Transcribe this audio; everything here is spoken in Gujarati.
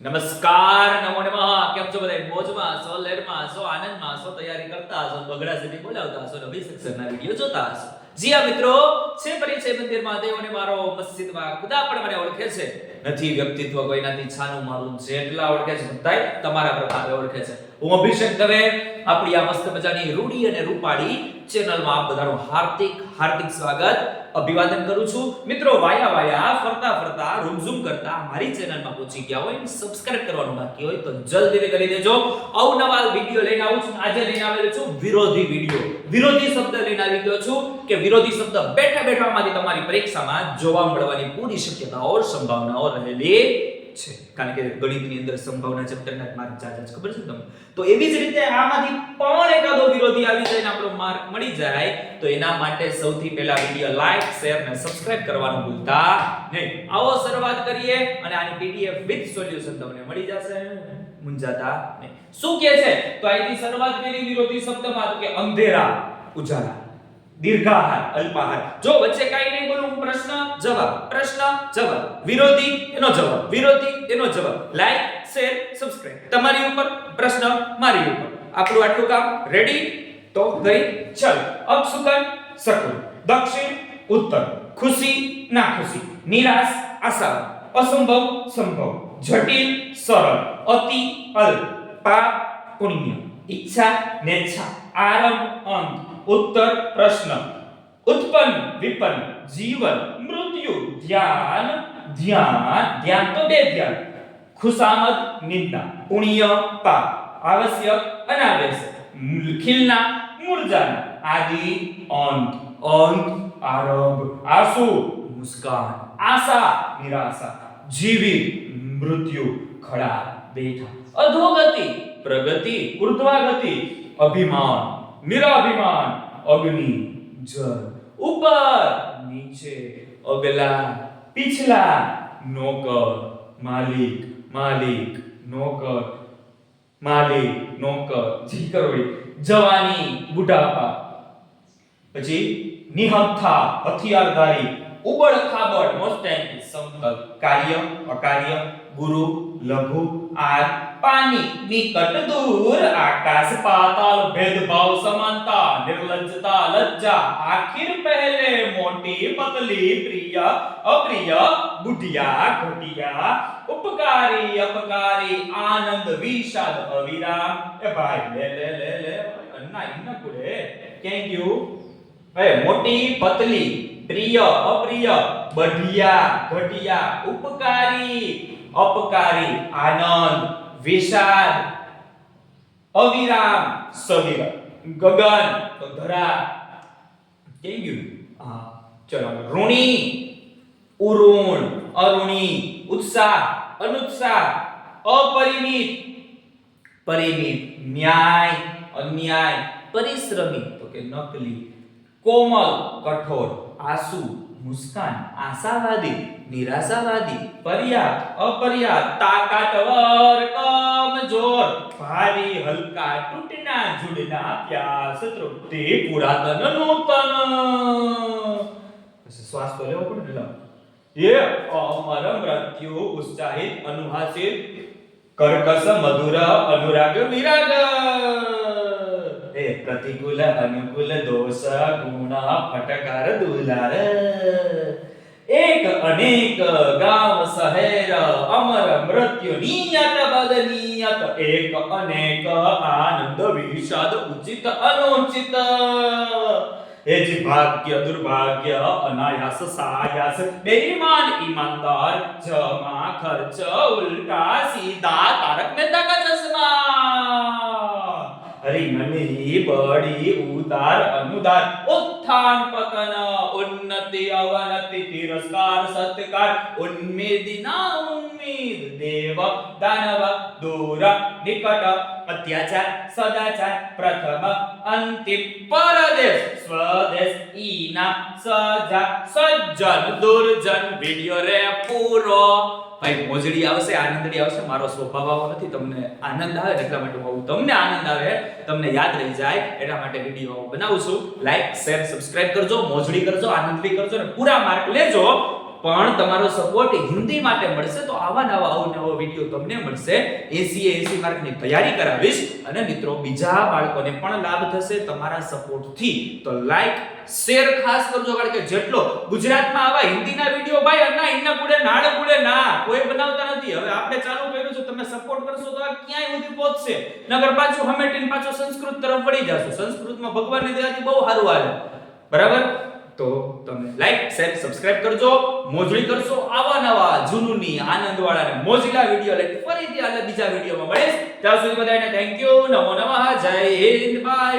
નમસ્કાર, નમો નમઃ. કેમ છો બધા મોજમાં છો લહેરમાં છો, આનંદમાં છો, તૈયારી કરતા હશો બગડા સુધી બોલાવતા હશો નવી શિક્ષણના વીડિયો જોતા હશો જી આ મિત્રો છે પરિચય મંદિરમાં દેવને મારો મસ્જિદમાં ખુદા પણ મને ઓળખે છે. નથી વ્યક્તિત્વ કોઈનાથી છાનું, મારું જેટલા ઓળખે છે બધાય તમારા પ્રકારે ઓળખે છે. હું અભિષેક દવે આપણી આ મસ્ત મજાની રૂડી અને રૂપાળી ચેનલમાં આપ બધાનું હાર્દિક હાર્દિક સ્વાગત અભિવાદન કરું છું. મિત્રો, વાયા વાયા, ફરતા ફરતા રૂમઝૂમ કરતા મારી ચેનલમાં પહોંચી ગયા હોય સબસ્ક્રાઇબ કરવાનું બાકી હોય તો જલ્દી કરી દેજો. અવનવા વીડિયો લઈને આવું છું. આજે લઈને આવેલો છું વિરોધી વીડિયો વિરોધી શબ્દ લઈને આવી ગયો છું કે વિરોધી શબ્દ બેઠા બેઠામાંથી તમારી પરીક્ષામાં જોવા મળવાની પૂરી શક્યતાઓ, સંભાવનાઓ રહેલી છે. કારણ કે ગણિતની અંદર સંભાવના ચેપ્ટરના માર્ક છે, ખબર છે તમને? તો એવી જ રીતે આમાંથી પણ એકાદો વિરોધી આવી જાય ને આપણો માર્ક મળી જાય, તો એના માટે સૌથી પહેલા વિડિયો લાઈક શેર અને સબસ્ક્રાઇબ કરવાનું ભૂલતા નહીં. આવો શરૂઆત કરીએ અને આની પીડીએફ વિથ સોલ્યુશન તમને મળી જશે. મુંજાતા નહીં. શું કહે છે? તો અહીંથી શરૂઆત કરી, વિરોધી શબ્દમાં તો કે અંધેરા, ઉજાલા, દીર્ઘાહાર, અલ્પાહાર. જો વચ્ચે કાઈ નહીં બોલું, પ્રશ્ન, જવાબ પ્રશ્ન, જવાબ. વિરોધી, એનો જવાબ. વિરોધી, એનો જવાબ. લાઈક શેર સબસ્ક્રાઇબ તમારી ઉપર પ્રશ્ન, મારી ઉપર. આપણું આટલું કામ રેડી તો ગઈ ચલ અપસુકન સકુન દક્ષિણ, ઉત્તર. ખુશી, ના ખુશી. નિરાશ આશા અસંભવ, સંભવ. જટિલ, સરળ. અતિ અલ્પ પાપ પુણ્ય ઈચ્છા નેચ્છા આરંભ અંત ઉત્તર પ્રશ્ન ઉત્પન્ન વિપન્ન જીવન મૃત્યુ ધ્યાન ધ્યાન ધ્યાન તો બે ધ્યાન ખુશામદ નિંદા પુણ્ય પાપ આવશ્યક અનાવશ્યક મૂલ- ખીલના મૂળજાના આદિ અંત અંત આરંભ આસુ મુસ્કાન આશા નિરાશા જીવિત મૃત્યુ ખડા બેઠા. અધોગતિ, પ્રગતિ કૃત્વાગતિ અભિમાન, નિરાભિમાન, અગ્નિ, જળ. ઉપર, નીચે, અગલા, પીછલા, નોકર, માલિક માલિક, નોકર માલિક, નોકર જી કરો જવાની બુઢાપા. પછી નિહત્થા હથિયારધારી ઉબડ ખાબડ, મસ્ત કાર્ય અકાર્ય ગુરુ લઘુ આર પાણી નિકટ દૂર આકાશ પાતાલ ભેદભાવ સમાનતા નિર્લજ્જતા લજ્જા આખિર પહેલે મોટી પતલી પ્રિય અપ્રિય બુઢિયા ઘટિયા ઉપકારી અપકારી આનંદ વિષાદ અવિરામ એ ભાઈ લે લે લે લે અન્ના ઇન્ના કુડે થેન્ક યુ એ મોટી પતલી પ્રિય અપ્રિય બઢિયા ઘટિયા ઉપકારી અપકારી આનંદ વિષાદ અવિરામ સવિરામ ગગન તો ધરા. કેમ ગયું? હા. ચલો ઋણી ઉરુણ અરુણી ઉત્સાહ અનુત્સાહ અપરિમિત પરિમિત ન્યાય અન્યાય પરિશ્રમી તો કે નકલી કોમલ કઠોર આસુ, મુસ્કાન, આશાવાદી, નિરાશાવાદી પર્યાપ્ત અપર્યાપ્ત તાકાતવર કમજોર, ભારી, હલકા, તૂટના, જુડના, પ્યાસ, તૃપ્તિ, પુરાતન, નૂતન શ્વાસ તો લેવો પડે ને. એ અમર મૃત્યુ, ઉત્સાહિત, અનુહાસિત, કર્કશ, મધુર, અનુરાગ, વિરાગ એ પ્રતિકૂલ અનુકૂલ દોષ ગુણ ફટકાર દુલાર એક અનેક ગામ શહેર અમર મૃત્યુ નિયત બદનિયત એક અનેક આનંદ વિષાદ ઉચિત અનુચિત એ જ ભાગ્ય દુર્ભાગ્ય અનાયાસ સાયાસ બેઈમાન ઈમાનદાર જમા ખર્ચ ઉલટા સીધા તારક મહેતા કા ચશ્મા હરી નની બડી ઉદાર અનુદાર ઉત્થાન પતન, ઉન્નતિ, અવનતિ, તિરસ્કાર, સત્કાર, ઉન્મેદ ના ઉન્મેદ, દેવ, દાનવ, દૂર, નિકટ, અત્યાચાર, સદાચાર, પ્રથમ, અંતિમ, પરદેશ, સ્વદેશ, ઈના, સજા, સજ્જન, દુર્જન વિડિયો રે પૂરો. ભાઈ, મોજડી આવશે, આનંદડી આવશે, મારો સ્વભાવ આવો નથી, તમને આનંદ આવે એટલા માટે હું તમને આનંદ આવે, તમને યાદ રહી જાય, એટલા માટે વીડિયો બનાવું છું. લાઈક શેર સબસ્ક્રાઇબ કરજો, મોજડી કરજો આનંદડી કરજો અને પૂરા માર્ક લેજો. પણ તમારો સપોર્ટ હિન્દી માટે મળશે તો આવા નવા અવનવો વીડિયો તમને મળશે. 80 એ 80 માર્કની તૈયારી કરાવીશ અને મિત્રો બીજા બાળકોને પણ લાભ થશે તમારા સપોર્ટથી તો લાઈક શેર ખાસ કરજો કારણ કે જેટલો ગુજરાતમાં આવા હિન્દીના વીડિયો ભાઈ અન્ના ઇન્ના કુડે નાડે કુડે ના. કોઈ બનાવતા નથી. હવે આપણે ચાલુ કર્યું છે, તમે સપોર્ટ કરશો તો આ ક્યાંય સુધી પહોંચશે? નગર પાછું હમેટીને પાછું સંસ્કૃત તરફ વળી જશો. સંસ્કૃતમાં ભગવાનની દયાથી બહુ સારું આવે બરાબર? તો તમે લાઈક શેર સબસ્ક્રાઇબ કરજો. મોજણી કરશો આવા નવા જુનૂની આનંદવાળા અને મોજીલા વીડિયો લઈને ફરીથી આગળ બીજા વિડીયોમાં મળીશ. ત્યાં સુધી બધાને થેન્ક યુ નમો નમઃ. જય હિન્દ. બાય